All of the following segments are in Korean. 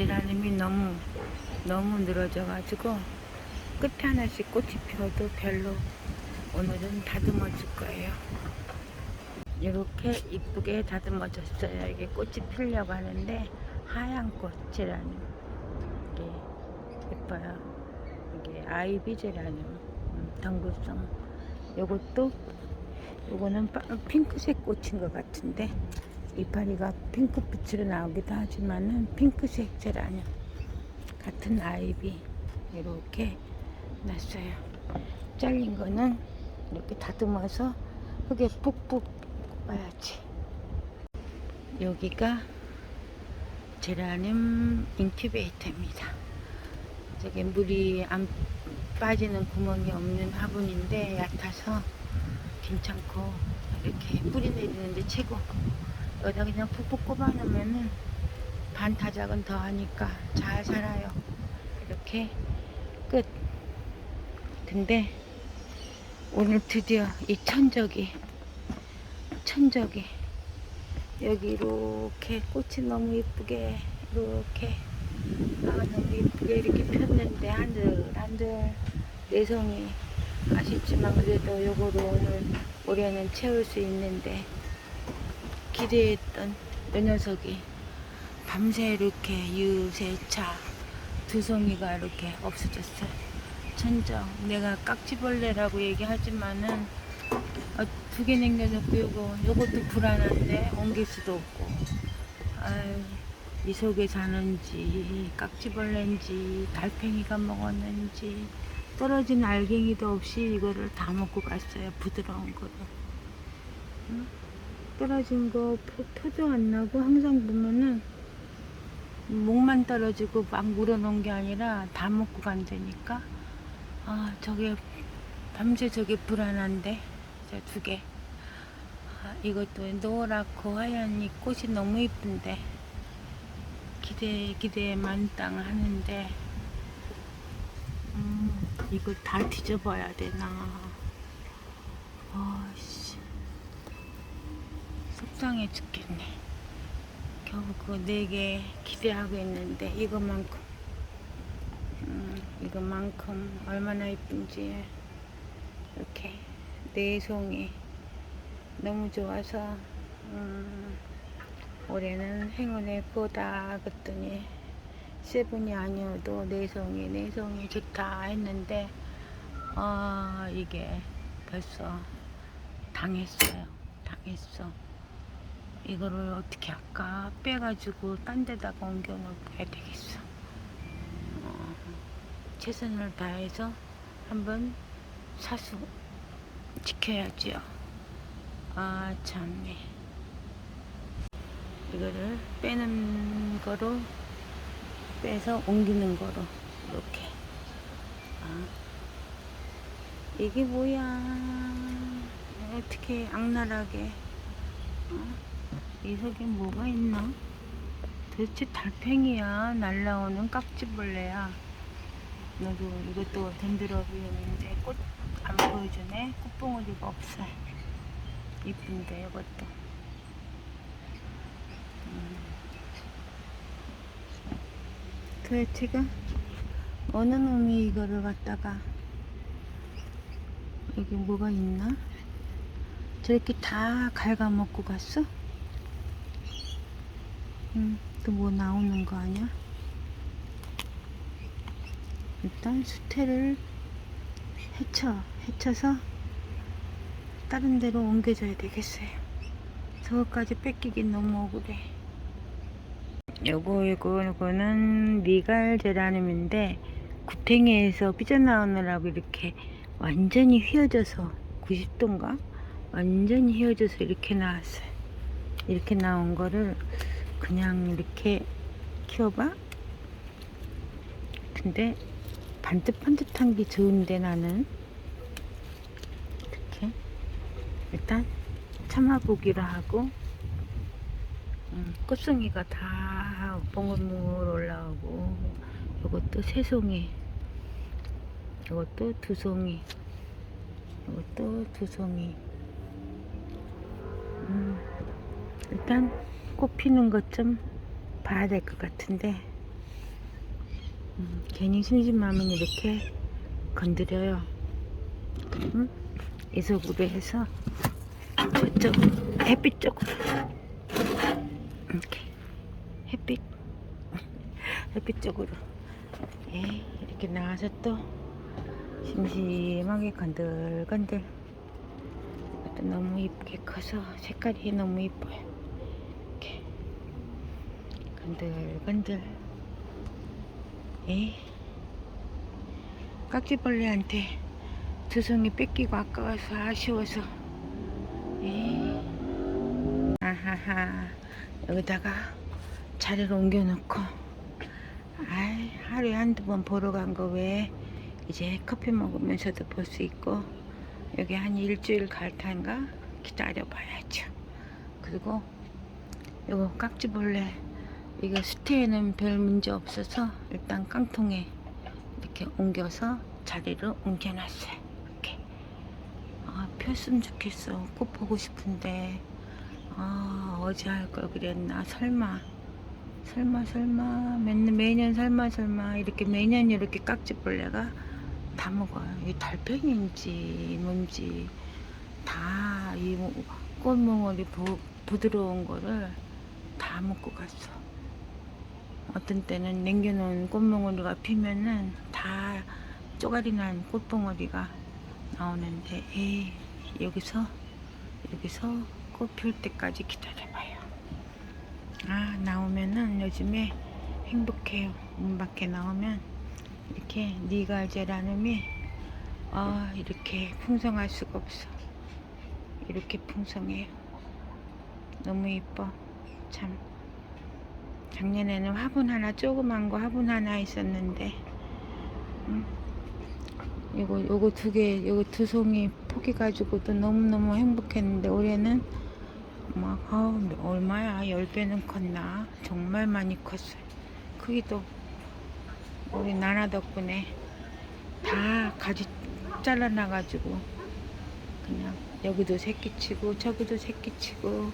제라늄이 너무 너무 늘어져가지고 끝에 하나씩 꽃이 피어도 별로 오늘은 다듬어 줄 거예요. 이렇게 이쁘게 다듬어졌어요. 이게 꽃이 피려고 하는데 하얀 꽃 제라늄 이게 예뻐요. 이게 아이비 제라늄 음, 덩굴성. 요것도 요거는 빠- 핑크색 꽃인 것 같은데 이파리가 핑크빛으로 나오기도 하지만은 핑크색 제라늄 같은 아이비 이렇게 났어요. 잘린 거는 이렇게 다듬어서 흙에 푹푹 봐야지. 여기가 제라늄 인큐베이터입니다. 저게 물이 안 빠지는 구멍이 없는 화분인데 얕아서 괜찮고 이렇게 뿌리 내리는데 최고. 여기다 그냥 푹푹 꼽아 놓으면은 반 타작은 더 하니까 잘 살아요. 이렇게 끝. 근데 오늘 드디어 이 천적이 천적이 여기 이렇게 꽃이 너무 이쁘게 이렇게 아 너무 이쁘게 이렇게 폈는데 한들 한들 내성이 아쉽지만 그래도 요거로 오늘 올해는 채울 수 있는데 기대했던 요 녀석이 밤새 이렇게 유세차 두송이가 이렇게 없어졌어요. 천정 내가 깍지벌레라고 얘기하지만은 어, 두개 남겨놓고 요거 요것도 불안한데 옮길 수도 없고 아유 이 속에 사는지 깍지벌레인지 달팽이가 먹었는지 떨어진 알갱이도 없이 이거를 다 먹고 갔어요 부드러운 거를 응? 떨어진 거 표- 표도 안 나고 항상 보면은 목만 떨어지고 막 물어놓은 게 아니라 다 먹고 간다니까 아 저게 밤새 저게 불안한데 저두 개. 아, 이것도 노랗고 하얀 이 꽃이 너무 이쁜데 기대 기대에 만땅 하는데 음, 이걸 다 뒤져봐야 되나? 아씨 속상해 죽겠네. 겨우 그네개 기대하고 있는데 이것만큼. 음, 이것만큼 얼마나 이쁜지 이렇게 내송이 너무 좋아서 음, 올해는 행운의 보다 그랬더니 세븐이 아니어도 내송이 내송이 좋다 했는데 아 이게 벌써 당했어요. 당했어 이거를 어떻게 할까 빼가지고 딴 데다가 옮겨 놓아야 되겠어 어, 최선을 다해서 한번 사수 지켜야지요. 아, 참네. 이거를 빼는 거로, 빼서 옮기는 거로, 이렇게. 아, 이게 뭐야. 어떻게 악랄하게. 어? 이 속에 뭐가 있나? 도대체 달팽이야. 날라오는 깍지벌레야. 나도 이것도 보였는데 꽃 안 보여주네. 꽃봉오리가 없어. 이쁜데 이것도. 음. 도대체가 어느 놈이 이거를 갖다가 여기 뭐가 있나? 저렇게 다 갉아먹고 갔어? 음, 또뭐 나오는 거 아니야? 일단 수태를 헤쳐, 헤쳐서 다른 데로 옮겨줘야 되겠어요. 저거까지 뺏기긴 너무 억울해. 요거, 요거, 요거는 미갈 제라늄인데 구탱이에서 삐져나오느라고 이렇게 완전히 휘어져서 90도인가? 완전히 휘어져서 이렇게 나왔어요. 이렇게 나온 거를 그냥 이렇게 키워봐. 근데 반듯반듯한 게 좋은데 나는. 이렇게. 일단 참아보기로 하고 음, 꽃송이가 다 몽글몽글 올라오고 이것도 세 송이 이것도 두 송이 이것도 두 송이. 음, 일단 꽃 피는 것 좀 봐야 될 것 같은데 음, 괜히 심심하면 이렇게 건드려요. 음? 이속으로 해서 저쪽 햇빛 쪽으로 이렇게 햇빛 햇빛 쪽으로 예, 이렇게 나와서 또 심심하게 건들건들 너무 이쁘게 커서 색깔이 너무 이뻐요 건들건들. 예? 깍지벌레한테 두성이 뺏기고 아까워서 아쉬워서. 예? 아하하. 여기다가 자리를 옮겨놓고. 아이 하루에 한두 번 보러 간거 외에 이제 커피 먹으면서도 볼 수 있고 여기 한 일주일 갈 텐가? 기다려 봐야죠. 그리고 이거 깍지벌레 이거 스테이는 별 문제 없어서 일단 깡통에 이렇게 옮겨서 자리를 옮겨놨어요. 이렇게. 아 폈으면 좋겠어. 꼭 보고 싶은데. 아 어제 할 걸 그랬나? 설마. 설마 설마. 맨, 매년 설마 설마. 이렇게 매년 이렇게 깍지벌레가 다 먹어요. 이 달팽이인지 뭔지 다이 부, 부드러운 거를 다 먹고 갔어. 어떤 때는 남겨놓은 꽃몽울이가 피면은 다 쪼가리 난 꽃봉오리가 나오는데 에이 여기서 여기서 꽃 필 때까지 기다려봐요. 아 나오면은 요즘에 행복해요. 문 밖에 나오면 이렇게 니갈제라눔이 아 이렇게 풍성할 수가 없어. 이렇게 풍성해요. 너무 이뻐. 참. 작년에는 화분 하나 조그만 거 화분 하나 있었는데 음, 이거 요거 두 개, 요거 두 송이 포기 가지고도 너무너무 행복했는데 올해는 막 아우 얼마야? 열 배는 컸나? 정말 많이 컸어요. 크기도 우리 나나 덕분에 다 가지 잘라놔 가지고 그냥 여기도 새끼치고 저기도 새끼치고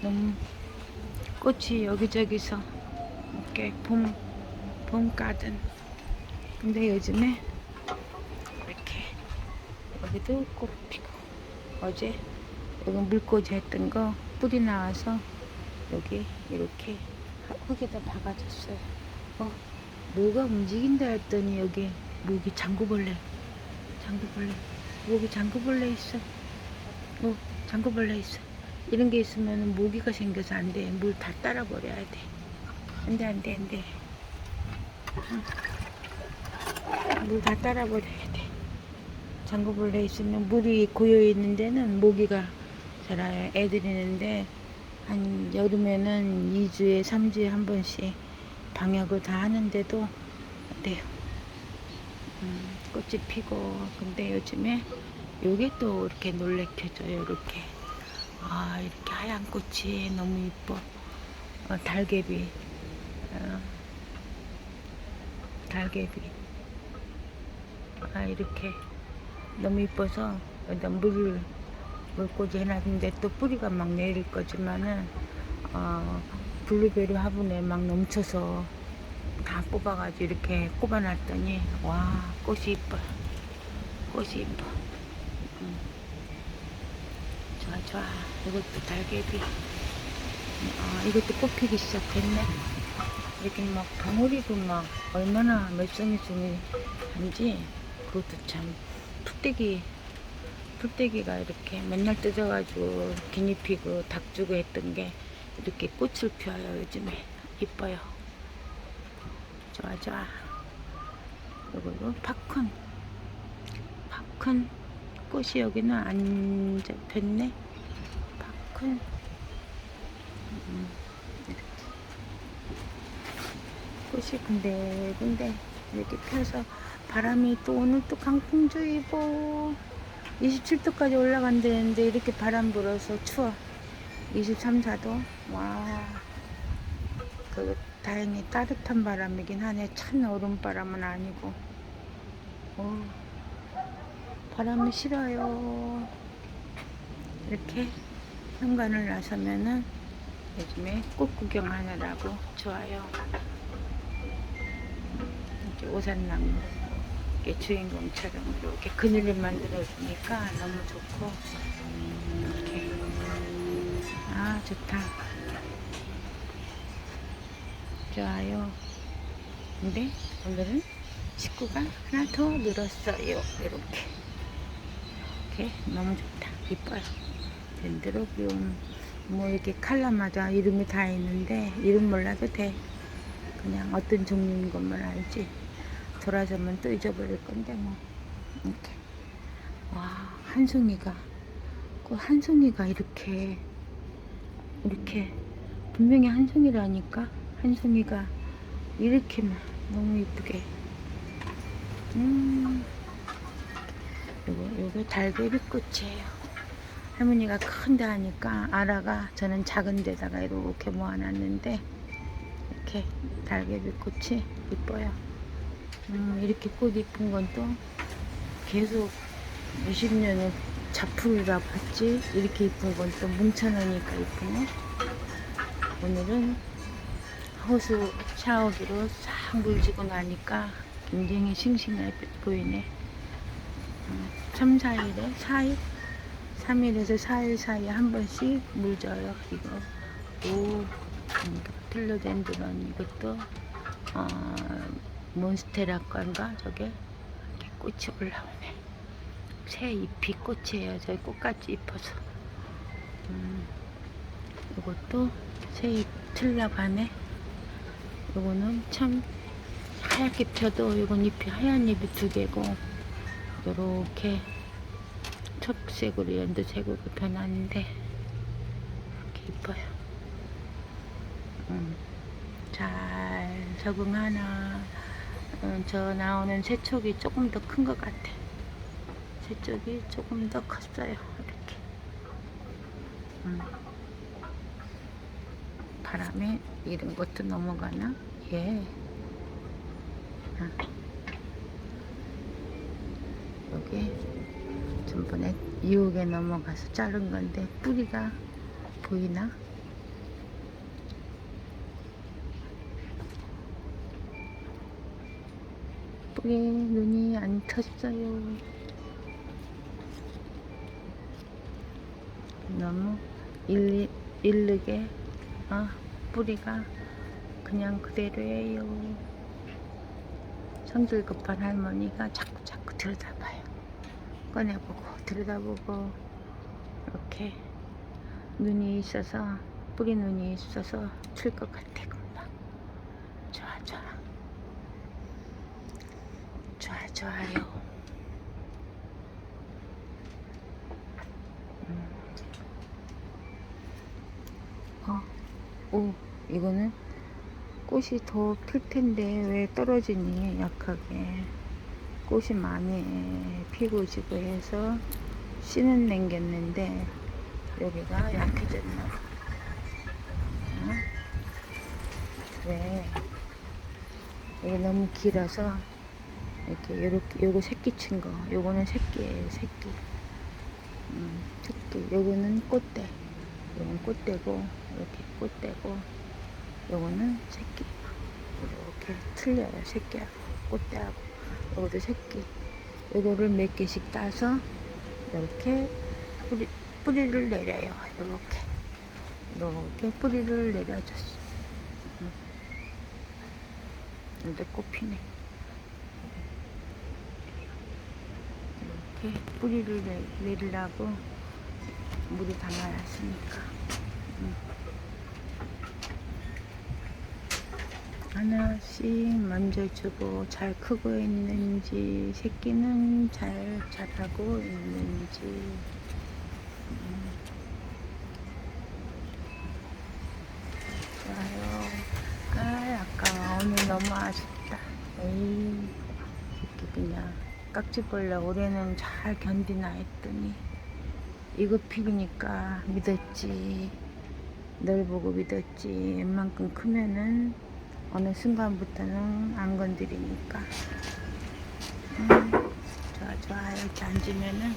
너무 꽃이 여기저기서 이렇게 봄, 봄 가든 근데 요즘에 이렇게 여기도 꽃 피고 어제 여기 물꽂이 했던 거 뿌리 나와서 여기 이렇게 흙에다 박아줬어요. 어, 뭐가 움직인다 했더니 여기 모기 장구벌레, 장구벌레, 모기 장구벌레 있어. 어, 장구벌레 있어. 이런 게 있으면 모기가 생겨서 안 돼. 물 다 따라 버려야 돼. 안 돼, 안 돼, 안 돼. 물다 따라 버려야 돼. 장구벌레 있으면 물이 고여 있는 데는 모기가 자라요. 애들이 있는데 한 여름에는 2주에 3주에 한 번씩 방역을 다 하는데도 어때요? 음, 꽃이 피고 근데 요즘에 요게 또 이렇게 놀래켜줘요. 이렇게 아 이렇게 하얀 꽃이 너무 이뻐. 어, 달개비. 어, 달개비. 아 이렇게 너무 이뻐서 여기다 물을 물꽂이 해놨는데 또 뿌리가 막 내릴 거지만은 어, 블루베리 화분에 막 넘쳐서 다 뽑아가지고 이렇게 꼽아놨더니 와 꽃이 이뻐. 꽃이 이뻐 음. 좋아. 이것도 달개비 아 이것도 꽃피기 시작했네. 이렇게 막 덩어리도 막 얼마나 몇 송이 송이 한지 그것도 참 풋대기 풀떼기가 이렇게 맨날 뜯어가지고 기니피그 닭 주고 했던 게 이렇게 꽃을 피워요 요즘에. 이뻐요. 좋아 좋아. 요거도 팝콘. 팝콘 꽃이 여기는 안 잡혔네 음, 꽃이 군데군데 이렇게 펴서 바람이 또 오늘 또 강풍주의보 27도까지 올라간다는데 이렇게 바람 불어서 추워. 23, 4도? 와. 그 다행히 따뜻한 바람이긴 하네. 찬 얼음바람은 아니고. 오, 바람이 싫어요. 이렇게 현관을 나서면은 요즘에 꽃 구경하느라고 좋아요. 이제 오산나무 이렇게 주인공처럼 이렇게 그늘을 만들어 주니까 너무 좋고. 이렇게. 아 좋다. 좋아요. 근데 오늘은 식구가 하나 더 늘었어요. 이렇게. 이렇게. 너무 좋다. 이뻐요 덴드로비움 뭐 이렇게 칼라마다 이름이 다 있는데 이름 몰라도 돼. 그냥 어떤 종류인 것만 알지. 돌아서면 또 잊어버릴 건데 뭐. 이렇게. 와 한 송이가. 그 한 송이가 이렇게 이렇게. 분명히 한 송이라니까? 한 송이가 이렇게 막 너무 이쁘게. 음. 요거 요거 달걀이 꽃이에요 할머니가 큰데 하니까 아라가 저는 작은 데다가 이렇게 모아놨는데 이렇게 달걀이 꽃이 이뻐요. 음, 이렇게 꽃 이쁜 건 또 계속 몇십 년을 자풀이라 봤지 이렇게 이쁜 건 또 뭉쳐놓으니까 이쁘네. 오늘은 호수 샤워기로 싹 물지고 나니까 굉장히 싱싱해 보이네. 음, 3, 4일에 4일 3일에서 4일 사이에 한 번씩 물 줘요 이거. 오 음, 필로덴드론 이것도? 어, 몬스테라 건가 저게? 이렇게 꽃이 올라오네. 새 잎이 꽃이에요 저희 꽃같이 잎어서. 음, 이것도 새잎 틀나가네. 요거는 참 하얗게 펴도 이건 잎이 하얀 잎이 두 개고 요렇게 초록색으로 연두색으로 변하는데 이렇게 이뻐요 음. 잘 적응하나 음, 저 나오는 새쪽이 조금 더 큰 것 같아 새쪽이 조금 더 컸어요 이렇게 음. 바람에 이런 것도 넘어가나? 예. 아. 여기 전번에 유혹에 넘어가서 자른 건데 뿌리가 보이나? 뿌리에 눈이 안 텄어요. 너무 일리, 일르게 어, 뿌리가 그냥 그대로예요. 성질 급한 할머니가 자꾸 자꾸 들여다봐요. 꺼내보고 들여다보고 이렇게 눈이 있어서 뿌리 눈이 있어서 칠것 같아 금방. 좋아 좋아. 좋아 좋아요. 음. 어, 오 이거는 꽃이 더 필 텐데 왜 떨어지니 약하게 꽃이 많이 피고 지고 해서 씨는 남겼는데 여기가 약해졌나 봐. 어? 왜 이게 너무 길어서 이렇게 요렇게 요거 새끼 친 거. 요거는 새끼예요 새끼. 음, 새끼. 요거는 꽃대. 요건 꽃대고 이렇게 꽃대고 요거는 새끼. 이렇게 틀려요 새끼하고. 꽃대하고 요것도 새끼. 요거를 몇 개씩 따서 이렇게 뿌리, 뿌리를 내려요. 이렇게. 이렇게 뿌리를 내려줬어 음. 근데 꽃피네. 이렇게 뿌리를 내, 내리라고 물이 담아놨으니까 음. 하나씩 만져주고 잘 크고 있는지 새끼는 잘 자라고 있는지. 음. 좋아요. 아 아까워 오늘 너무 아쉽다. 에이 새끼 그냥 깍지벌레 올해는 잘 견디나 했더니. 이거 피우니까 믿었지. 널 보고 믿었지. 웬만큼 크면은 어느 순간부터는 안 건드리니까. 음, 좋아 좋아. 이렇게 앉으면은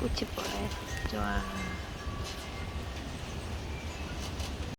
꽃이 보여요. 좋아